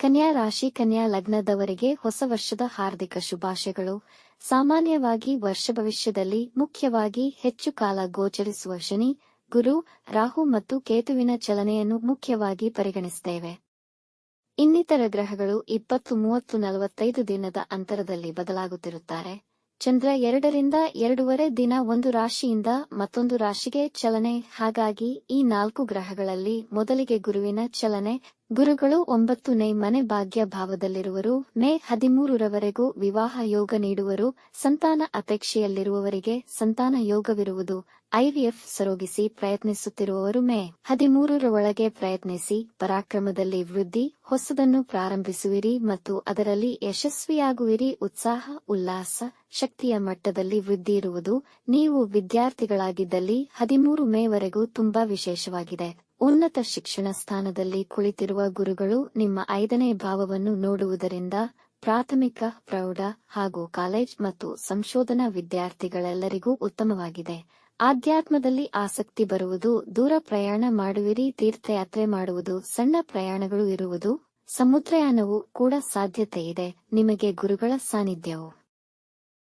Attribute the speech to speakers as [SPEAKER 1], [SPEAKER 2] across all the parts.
[SPEAKER 1] ಕನ್ಯಾ ರಾಶಿ ಕನ್ಯಾ ಲಗ್ನದವರಿಗೆ ಹೊಸ ವರ್ಷದ ಹಾರ್ದಿಕ ಶುಭಾಶಯಗಳು. ಸಾಮಾನ್ಯವಾಗಿ ವರ್ಷ ಭವಿಷ್ಯದಲ್ಲಿ ಮುಖ್ಯವಾಗಿ ಹೆಚ್ಚು ಕಾಲ ಗೋಚರಿಸುವ ಶನಿ, ಗುರು, ರಾಹು ಮತ್ತು ಕೇತುವಿನ ಚಲನೆಯನ್ನು ಮುಖ್ಯವಾಗಿ ಪರಿಗಣಿಸುತ್ತೇವೆ ಇನ್ನಿತರ ಗ್ರಹಗಳು ಇಪ್ಪತ್ತು, ಮೂವತ್ತು, ನಲವತ್ತೈದು ದಿನದ ಅಂತರದಲ್ಲಿ ಬದಲಾಗುತ್ತಿರುತ್ತಾರೆ. ಚಂದ್ರ ಎರಡರಿಂದ ಎರಡೂವರೆ ದಿನ ಒಂದು ರಾಶಿಯಿಂದ ಮತ್ತೊಂದು ರಾಶಿಗೆ ಚಲನೆ. ಹಾಗಾಗಿ ಈ ನಾಲ್ಕು ಗ್ರಹಗಳಲ್ಲಿ ಮೊದಲಿಗೆ ಗುರುವಿನ ಚಲನೆ, ಗುರುಗಳು ಒಂಬತ್ತನೇ ಮನೆ ಭಾಗ್ಯ ಭಾವದಲ್ಲಿರುವರು. ಮೇ ಹದಿಮೂರರವರೆಗೂ ವಿವಾಹ ಯೋಗ ನೀಡುವರು. ಸಂತಾನ ಅಪೇಕ್ಷೆಯಲ್ಲಿರುವವರಿಗೆ ಸಂತಾನ ಯೋಗವಿರುವುದು. ಐವಿಎಫ್ ಸರೋಗಿಸಿ ಪ್ರಯತ್ನಿಸುತ್ತಿರುವವರು ಮೇ ಹದಿಮೂರರ ಒಳಗೆ ಪ್ರಯತ್ನಿಸಿ, ಪರಾಕ್ರಮದಲ್ಲಿ ವೃದ್ಧಿ, ಹೊಸದನ್ನು ಪ್ರಾರಂಭಿಸುವಿರಿ ಮತ್ತು ಅದರಲ್ಲಿ ಯಶಸ್ವಿಯಾಗುವಿರಿ, ಉತ್ಸಾಹ, ಉಲ್ಲಾಸ, ಶಕ್ತಿಯ ಮಟ್ಟದಲ್ಲಿ ವೃದ್ಧಿ ಇರುವುದು ನೀವು ವಿದ್ಯಾರ್ಥಿಗಳಾಗಿದ್ದಲ್ಲಿ ಹದಿಮೂರು ಮೇವರೆಗೂ ತುಂಬಾ ವಿಶೇಷವಾಗಿದೆ. ಉನ್ನತ ಶಿಕ್ಷಣ ಸ್ಥಾನದಲ್ಲಿ ಕುಳಿತಿರುವ ಗುರುಗಳು ನಿಮ್ಮ ಐದನೇ ಭಾವವನ್ನು ನೋಡುವುದರಿಂದ ಪ್ರಾಥಮಿಕ, ಪ್ರೌಢ ಹಾಗೂ ಕಾಲೇಜ್ ಮತ್ತು ಸಂಶೋಧನಾ ವಿದ್ಯಾರ್ಥಿಗಳೆಲ್ಲರಿಗೂ ಉತ್ತಮವಾಗಿದೆ. ಆಧ್ಯಾತ್ಮದಲ್ಲಿ ಆಸಕ್ತಿ ಬರುವುದು, ದೂರ ಪ್ರಯಾಣ ಮಾಡುವಿರಿ, ತೀರ್ಥಯಾತ್ರೆ ಮಾಡುವುದು, ಸಣ್ಣ ಪ್ರಯಾಣಗಳು ಇರುವುದು, ಸಮುದ್ರಯಾನವು ಕೂಡ ಸಾಧ್ಯತೆ ಇದೆ ನಿಮಗೆ ಗುರುಗಳ ಸಾನ್ನಿಧ್ಯವು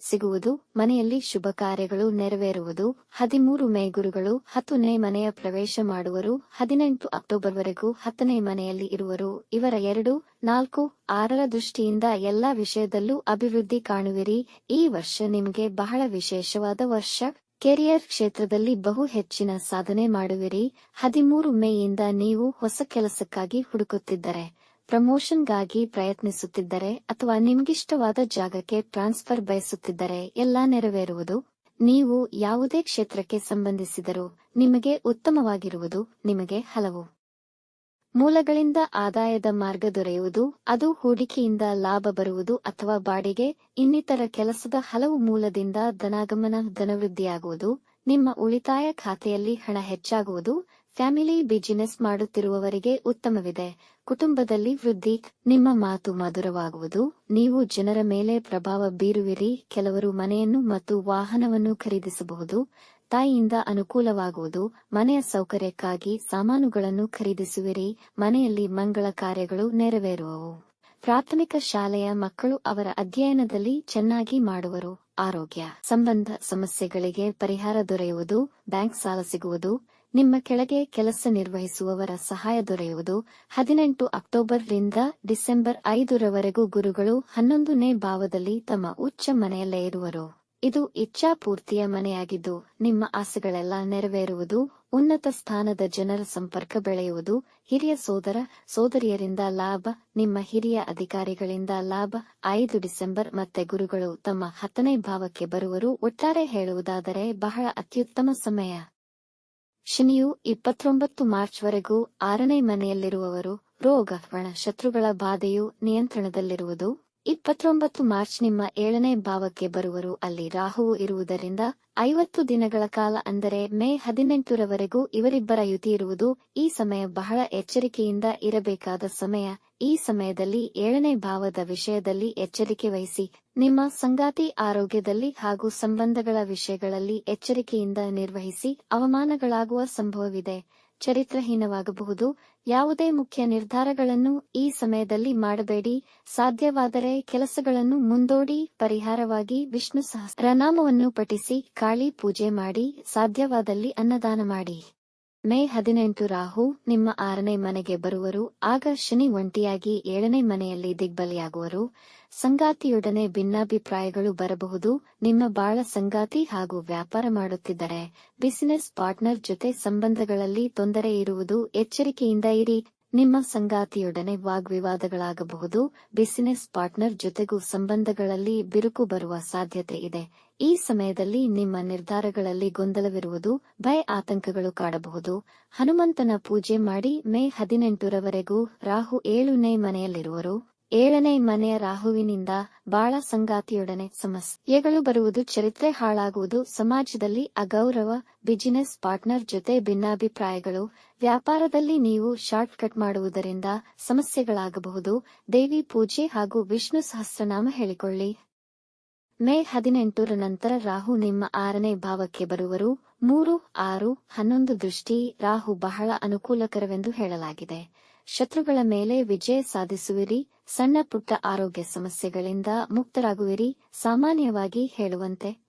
[SPEAKER 1] ಸಿಗುವುದು, ಮನೆಯಲ್ಲಿ ಶುಭ ಕಾರ್ಯಗಳು ನೆರವೇರುವುದು. ಹದಿಮೂರು ಮೇ ಗುರುಗಳು, ಹತ್ತನೇ ಮನೆಯ ಪ್ರವೇಶ ಮಾಡುವರು. ಹದಿನೆಂಟು ಅಕ್ಟೋಬರ್ವರೆಗೂ ಹತ್ತನೇ ಮನೆಯಲ್ಲಿ ಇರುವರು. ಇವರ ಎರಡು, ನಾಲ್ಕು, ಆರರ ದೃಷ್ಟಿಯಿಂದ ಎಲ್ಲಾ ವಿಷಯದಲ್ಲೂ ಅಭಿವೃದ್ಧಿ ಕಾಣುವಿರಿ. ಈ ವರ್ಷ ನಿಮಗೆ ಬಹಳ ವಿಶೇಷವಾದ ವರ್ಷ. ಕೆರಿಯರ್ ಕ್ಷೇತ್ರದಲ್ಲಿ ಬಹು ಹೆಚ್ಚಿನ ಸಾಧನೆ ಮಾಡುವಿರಿ. ಹದಿಮೂರು ಮೇಯಿಂದ ನೀವು ಹೊಸ ಕೆಲಸಕ್ಕಾಗಿ ಹುಡುಕುತ್ತಿದ್ದರೆ, ಪ್ರಮೋಷನ್ಗಾಗಿ ಪ್ರಯತ್ನಿಸುತ್ತಿದ್ದರೆ, ಅಥವಾ ನಿಮ್ಗಿಷ್ಟವಾದ ಜಾಗಕ್ಕೆ ಟ್ರಾನ್ಸ್ಫರ್ ಬಯಸುತ್ತಿದ್ದರೆ ಎಲ್ಲಾ ನೆರವೇರುವುದು. ನೀವು ಯಾವುದೇ ಕ್ಷೇತ್ರಕ್ಕೆ ಸಂಬಂಧಿಸಿದರೂ ನಿಮಗೆ ಉತ್ತಮವಾಗಿರುವುದು ನಿಮಗೆ ಹಲವು. ಮೂಲಗಳಿಂದ ಆದಾಯದ ಮಾರ್ಗ ದೊರೆಯುವುದು, ಅದು ಹೂಡಿಕೆಯಿಂದ ಲಾಭ ಬರುವುದು ಅಥವಾ ಬಾಡಿಗೆ, ಇನ್ನಿತರ ಕೆಲಸದ ಹಲವು ಮೂಲದಿಂದ ಧನಾಗಮನ ಧನವೃದ್ಧಿಯಾಗುವುದು, ನಿಮ್ಮ ಉಳಿತಾಯ ಖಾತೆಯಲ್ಲಿ ಹಣ ಹೆಚ್ಚಾಗುವುದು, ಫ್ಯಾಮಿಲಿ ಬಿಸಿನೆಸ್ ಮಾಡುತ್ತಿರುವವರಿಗೆ ಉತ್ತಮವಿದೆ. ಕುಟುಂಬದಲ್ಲಿ ವೃದ್ಧಿ, ನಿಮ್ಮ ಮಾತು ಮಧುರವಾಗುವುದು, ನೀವು ಜನರ ಮೇಲೆ ಪ್ರಭಾವ ಬೀರುವಿರಿ, ಕೆಲವರು ಮನೆಯನ್ನು ಮತ್ತು ವಾಹನವನ್ನು ಖರೀದಿಸಬಹುದು ತಾಯಿಯಿಂದ ಅನುಕೂಲವಾಗುವುದು. ಮನೆಯ ಸೌಕರ್ಯಕ್ಕಾಗಿ ಸಾಮಾನುಗಳನ್ನು ಖರೀದಿಸುವಿರಿ. ಮನೆಯಲ್ಲಿ ಮಂಗಳ ಕಾರ್ಯಗಳು ನೆರವೇರುವವು. ಪ್ರಾಥಮಿಕ ಶಾಲೆಯ ಮಕ್ಕಳು ಅವರ ಅಧ್ಯಯನದಲ್ಲಿ ಚೆನ್ನಾಗಿ ಮಾಡುವರು. ಆರೋಗ್ಯ ಸಂಬಂಧ ಸಮಸ್ಯೆಗಳಿಗೆ ಪರಿಹಾರ ದೊರೆಯುವುದು. ಬ್ಯಾಂಕ್ ಸಾಲ ಸಿಗುವುದು. ನಿಮ್ಮ ಕೆಳಗೆ ಕೆಲಸ ನಿರ್ವಹಿಸುವವರ ಸಹಾಯ ದೊರೆಯುವುದು. ಹದಿನೆಂಟು ಅಕ್ಟೋಬರ್ ರಿಂದ ಡಿಸೆಂಬರ್ ಐದರವರೆಗೂ ಗುರುಗಳು ಹನ್ನೊಂದನೇ ಭಾವದಲ್ಲಿ ತಮ್ಮ ಉಚ್ಚ ಮನೆಯಲ್ಲೇ ಇರುವರು. ಇದು ಇಚ್ಛಾಪೂರ್ತಿಯ ಮನೆಯಾಗಿದ್ದು, ನಿಮ್ಮ ಆಸೆಗಳೆಲ್ಲ ನೆರವೇರುವುದು, ಉನ್ನತ ಸ್ಥಾನದ ಜನರ ಸಂಪರ್ಕ ಬೆಳೆಯುವುದು, ಹಿರಿಯ ಸೋದರ ಸೋದರಿಯರಿಂದ ಲಾಭ, ನಿಮ್ಮ ಹಿರಿಯ ಅಧಿಕಾರಿಗಳಿಂದ ಲಾಭ, ಐದು ಡಿಸೆಂಬರ್ ಮತ್ತೆ ಗುರುಗಳು ತಮ್ಮ ಹತ್ತನೇ ಭಾವಕ್ಕೆ ಬರುವರು, ಒಟ್ಟಾರೆ ಹೇಳುವುದಾದರೆ ಬಹಳ ಅತ್ಯುತ್ತಮ ಸಮಯ. ಶನಿಯು ಇಪ್ಪತ್ತೊಂಬತ್ತು ಮಾರ್ಚ್ವರೆಗೂ ಆರನೇ ಮನೆಯಲ್ಲಿರುವವರು, ರೋಗ ಶತ್ರುಗಳ ಬಾಧೆಯು ನಿಯಂತ್ರಣದಲ್ಲಿರುವುದು. ಇಪ್ಪತ್ತೊಂಬತ್ತು ಮಾರ್ಚ್ ನಿಮ್ಮ ಏಳನೇ ಭಾವಕ್ಕೆ ಬರುವರು. ಅಲ್ಲಿ ರಾಹುವು ಇರುವುದರಿಂದ ಐವತ್ತು ದಿನಗಳ ಕಾಲ ಅಂದರೆ ಮೇ ಹದಿನೆಂಟರವರೆಗೂ ಇವರಿಬ್ಬರ ಯುತಿ ಇರುವುದು ಈ ಸಮಯ ಬಹಳ ಎಚ್ಚರಿಕೆಯಿಂದ ಇರಬೇಕಾದ ಸಮಯ. ಈ ಸಮಯದಲ್ಲಿ ಏಳನೇ ಭಾವದ ವಿಷಯದಲ್ಲಿ ಎಚ್ಚರಿಕೆ ವಹಿಸಿ. ನಿಮ್ಮ ಸಂಗಾತಿ ಆರೋಗ್ಯದಲ್ಲಿ ಹಾಗೂ ಸಂಬಂಧಗಳ ವಿಷಯಗಳಲ್ಲಿ ಎಚ್ಚರಿಕೆಯಿಂದ ನಿರ್ವಹಿಸಿ ಅವಮಾನಗಳಾಗುವ ಸಂಭವವಿದೆ. ಚರಿತ್ರಹೀನವಾಗಬಹುದು. ಯಾವುದೇ ಮುಖ್ಯ ನಿರ್ಧಾರಗಳನ್ನು ಈ ಸಮಯದಲ್ಲಿ ಮಾಡಬೇಡಿ. ಸಾಧ್ಯವಾದರೆ ಕೆಲಸಗಳನ್ನು ಮುಂದೋಡಿ. ಪರಿಹಾರವಾಗಿ ವಿಷ್ಣು ಸಹಸ್ರನಾಮವನ್ನು ಪಠಿಸಿ ಕಾಳಿ ಪೂಜೆ ಮಾಡಿ. ಸಾಧ್ಯವಾದಲ್ಲಿ ಅನ್ನದಾನ ಮಾಡಿ. ಮೇ ಹದಿನೆಂಟು ರಾಹು ನಿಮ್ಮ ಆರನೇ ಮನೆಗೆ ಬರುವರು. ಆಗ ಶನಿ ಒಂಟಿಯಾಗಿ ಏಳನೇ ಮನೆಯಲ್ಲಿ ದಿಗ್ಬಲಿಯಾಗುವರು. ಸಂಗಾತಿಯೊಡನೆ ಭಿನ್ನಾಭಿಪ್ರಾಯಗಳು ಬರಬಹುದು. ನಿಮ್ಮ ಬಾಳ ಸಂಗಾತಿ ಹಾಗೂ ವ್ಯಾಪಾರ ಮಾಡುತ್ತಿದ್ದರೆ ಬಿಸಿನೆಸ್ ಪಾರ್ಟ್ನರ್ ಜೊತೆ ಸಂಬಂಧಗಳಲ್ಲಿ ತೊಂದರೆ ಇರುವುದು ಎಚ್ಚರಿಕೆಯಿಂದ ಇರಿ. ನಿಮ್ಮ ಸಂಗಾತಿಯೊಡನೆ ವಾಗ್ವಿವಾದಗಳಾಗಬಹುದು. ಬಿಸಿನೆಸ್ ಪಾರ್ಟ್ನರ್ ಜೊತೆಗೂ ಸಂಬಂಧಗಳಲ್ಲಿ ಬಿರುಕು ಬರುವ ಸಾಧ್ಯತೆ ಇದೆ. ಈ ಸಮಯದಲ್ಲಿ ನಿಮ್ಮ ನಿರ್ಧಾರಗಳಲ್ಲಿ ಗೊಂದಲವಿರುವುದು, ಭಯ ಆತಂಕಗಳು ಕಾಡಬಹುದು. ಹನುಮಂತನ ಪೂಜೆ ಮಾಡಿ ಮೇ ಹದಿನೆಂಟರವರೆಗೂ ರಾಹು ಏಳುನೇ ಮನೆಯಲ್ಲಿರುವರು. ಏಳನೇ ಮನೆಯ ರಾಹುವಿನಿಂದ ಬಾಳ ಸಂಗಾತಿಯೊಡನೆ ಸಮಸ್ಯೆಗಳು ಬರುವುದು ಚರಿತ್ರೆ ಹಾಳಾಗುವುದು, ಸಮಾಜದಲ್ಲಿ ಅಗೌರವ ಬಿಸಿನೆಸ್ ಪಾರ್ಟ್ನರ್ ಜೊತೆ ಭಿನ್ನಾಭಿಪ್ರಾಯಗಳು, ವ್ಯಾಪಾರದಲ್ಲಿ ನೀವು ಶಾರ್ಟ್ ಕಟ್ ಮಾಡುವುದರಿಂದ ಸಮಸ್ಯೆಗಳಾಗಬಹುದು. ದೇವಿ ಪೂಜೆ ಹಾಗೂ ವಿಷ್ಣು ಸಹಸ್ರನಾಮ ಹೇಳಿಕೊಳ್ಳಿ. ಮೇ ಹದಿನೆಂಟರ ನಂತರ ರಾಹು ನಿಮ್ಮ ಆರನೇ ಭಾವಕ್ಕೆ ಬರುವರು. ಮೂರು, ಆರು, ಹನ್ನೊಂದು ದೃಷ್ಟಿ ರಾಹು ಬಹಳ ಅನುಕೂಲಕರವೆಂದು ಹೇಳಲಾಗಿದೆ. ಶತ್ರುಗಳ ಮೇಲೆ ವಿಜಯ ಸಾಧಿಸುವಿರಿ, ಸಣ್ಣ ಪುಟ್ಟ ಆರೋಗ್ಯ ಸಮಸ್ಯೆಗಳಿಂದ ಮುಕ್ತರಾಗುವಿರಿ, ಸಾಮಾನ್ಯವಾಗಿ ಹೇಳುವಂತೆ.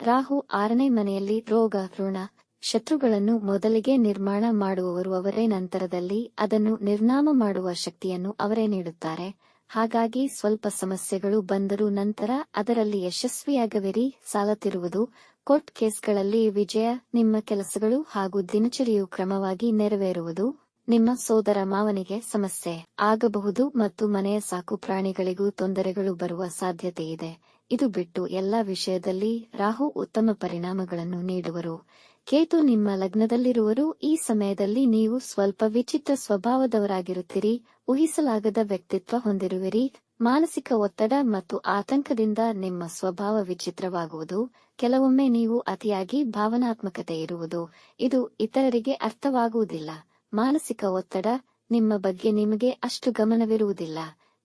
[SPEAKER 1] ರಾಹು ಆರನೇ ಮನೆಯಲ್ಲಿ ರೋಗ, ಋಣ, ಶತ್ರುಗಳನ್ನು ಮೊದಲಿಗೆ ನಿರ್ಮಾಣ ಮಾಡುವವರು ಅವರೇ, ನಂತರದಲ್ಲಿ ಅದನ್ನು ನಿರ್ನಾಮ ಮಾಡುವ ಶಕ್ತಿಯನ್ನು ಅವರೇ ನೀಡುತ್ತಾರೆ. ಹಾಗಾಗಿ ಸ್ವಲ್ಪ ಸಮಸ್ಯೆಗಳು ಬಂದರೂ ನಂತರ ಅದರಲ್ಲಿ ಯಶಸ್ವಿಯಾಗವಿರಿ, ಸಾಲತಿರುವುದು. ಕೋರ್ಟ್ ಕೇಸ್ಗಳಲ್ಲಿ ವಿಜಯ, ನಿಮ್ಮ ಕೆಲಸಗಳು ಹಾಗೂ ದಿನಚರಿಯು ಕ್ರಮವಾಗಿ ನೆರವೇರುವುದು. ನಿಮ್ಮ ಸೋದರ ಮಾವನಿಗೆ ಸಮಸ್ಯೆ ಆಗಬಹುದು ಮತ್ತು ಮನೆಯ ಸಾಕು ಪ್ರಾಣಿಗಳಿಗೂ ತೊಂದರೆಗಳು ಬರುವ ಸಾಧ್ಯತೆ ಇದೆ. ಇದು ಬಿಟ್ಟು ಎಲ್ಲಾ ವಿಷಯದಲ್ಲಿ ರಾಹು ಉತ್ತಮ ಪರಿಣಾಮಗಳನ್ನು ನೀಡುವರು. ಕೇತು ನಿಮ್ಮ ಲಗ್ನದಲ್ಲಿರುವರು. ಈ ಸಮಯದಲ್ಲಿ ನೀವು ಸ್ವಲ್ಪ ವಿಚಿತ್ರ ಸ್ವಭಾವದವರಾಗಿರುತ್ತೀರಿ. ಊಹಿಸಲಾಗದ ವ್ಯಕ್ತಿತ್ವ ಹೊಂದಿರುವಿರಿ. ಮಾನಸಿಕ ಒತ್ತಡ ಮತ್ತು ಆತಂಕದಿಂದ ನಿಮ್ಮ ಸ್ವಭಾವ ವಿಚಿತ್ರವಾಗುವುದು. ಕೆಲವೊಮ್ಮೆ ನೀವು ಅತಿಯಾಗಿ ಭಾವನಾತ್ಮಕತೆ ಇರುವುದು. ಇದು ಇತರರಿಗೆ ಅರ್ಥವಾಗುವುದಿಲ್ಲ. ಮಾನಸಿಕ ಒತ್ತಡ ನಿಮ್ಮ ಬಗ್ಗೆ ನಿಮಗೆ ಅಷ್ಟು ಗಮನವಿರುವುದಿಲ್ಲ.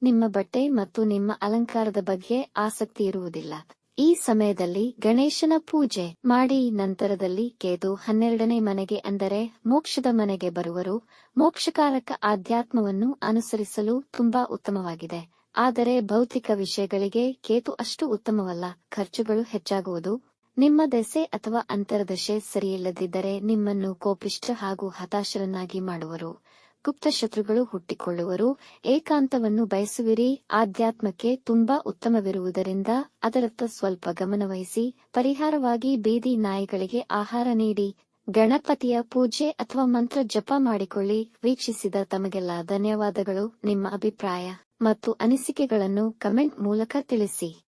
[SPEAKER 1] ನಿಮ್ಮ ಬಟ್ಟೆ ಮತ್ತು ನಿಮ್ಮ ಅಲಂಕಾರದ ಬಗ್ಗೆ ಆಸಕ್ತಿ ಇರುವುದಿಲ್ಲ. ಈ ಸಮಯದಲ್ಲಿ ಗಣೇಶನ ಪೂಜೆ ಮಾಡಿ ನಂತರದಲ್ಲಿ ಕೇದು ಹನ್ನೆರಡನೇ ಮನೆಗೆ ಅಂದರೆ ಮೋಕ್ಷದ ಮನೆಗೆ ಬರುವರು. ಮೋಕ್ಷಕಾರಕ ಆಧ್ಯಾತ್ಮವನ್ನು ಅನುಸರಿಸಲು ತುಂಬಾ ಉತ್ತಮವಾಗಿದೆ. ಆದರೆ ಭೌತಿಕ ವಿಷಯಗಳಿಗೆ ಕೇತು ಅಷ್ಟು ಉತ್ತಮವಲ್ಲ. ಖರ್ಚುಗಳು ಹೆಚ್ಚಾಗುವುದು. ನಿಮ್ಮ ದೆಸೆ ಅಥವಾ ಅಂತರದಶೆ ಸರಿಯಿಲ್ಲದಿದ್ದರೆ ನಿಮ್ಮನ್ನು ಕೋಪಿಷ್ಟ ಹಾಗೂ ಹತಾಶರನ್ನಾಗಿ ಮಾಡುವರು. ಗುಪ್ತ ಶತ್ರುಗಳು ಹುಟ್ಟಿಕೊಳ್ಳುವರು. ಏಕಾಂತವನ್ನು ಬಯಸುವಿರಿ. ಆಧ್ಯಾತ್ಮಕ್ಕೆ ತುಂಬಾ ಉತ್ತಮವಿರುವುದರಿಂದ ಅದರತ್ತ ಸ್ವಲ್ಪ ಗಮನವಹಿಸಿ, ಪರಿಹಾರವಾಗಿ ಬೀದಿ ನಾಯಿಗಳಿಗೆ ಆಹಾರ ನೀಡಿ, ಗಣಪತಿಯ ಪೂಜೆ ಅಥವಾ ಮಂತ್ರ ಜಪ ಮಾಡಿಕೊಳ್ಳಿ. ವೀಕ್ಷಿಸಿದ ತಮಗೆಲ್ಲ ಧನ್ಯವಾದಗಳು. ನಿಮ್ಮ ಅಭಿಪ್ರಾಯ ಮತ್ತು ಅನಿಸಿಕೆಗಳನ್ನು ಕಮೆಂಟ್ ಮೂಲಕ ತಿಳಿಸಿ.